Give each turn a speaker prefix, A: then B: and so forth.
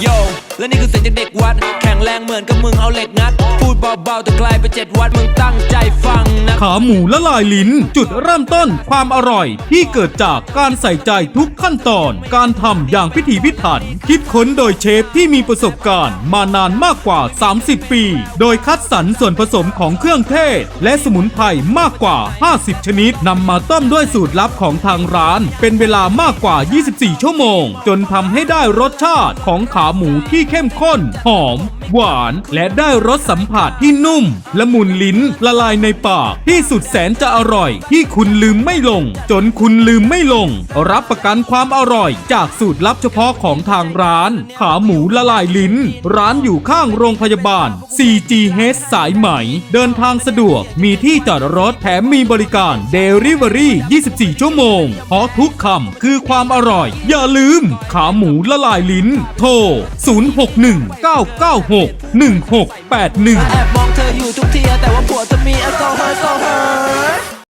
A: โยและนี่คือเสียงจากเด็กวัด แข็งแรงเหมือนกับมึงเอาเหล็กงัด พูดเบาๆแต่กลายเป็นเจ็ดวัดมึงตั้งใจฟัง
B: ขาหมูละลายลิ้น จุดเริ่มต้นความอร่อยที่เกิดจากการใส่ใจทุกขั้นตอน การทำอย่างพิถีพิถัน คิดค้นโดยเชฟที่มีประสบการณ์มานานมากกว่า 30 ปี โดยคัดสรรส่วนผสมของเครื่องเทศ และสมุนไพรมากกว่า 50 ชนิดนำมาต้มด้วยสูตรลับของทางร้าน เป็นเวลามากกว่า 24 ชั่วโมง จนทำให้ได้รสชาติของขาหมูที่เข้มข้น หอม หวาน และได้รสสัมผัสที่นุ่ม ละมุนลิ้นละลายในปากที่สุดแสนจะอร่อย ที่คุณลืมไม่ลง จนคุณลืมไม่ลง รับประกันความอร่อย จากสูตรลับเฉพาะของทางร้าน ขาหมูละลายลิ้น ร้านอยู่ข้างโรงพยาบาล CGH สายไหม เดินทางสะดวกมีที่จอดรถแถมมีบริการ Delivery 24 ชั่วโมงเพราะทุกคำคือความอร่อย อย่าลืม ขาหมูละลายลิ้น โทร 061 996 1681
A: แอบมองเธ ออยู่ทุกทีแต่ว่าผัวจะมีแอลกอฮอล์แอลกอฮอล์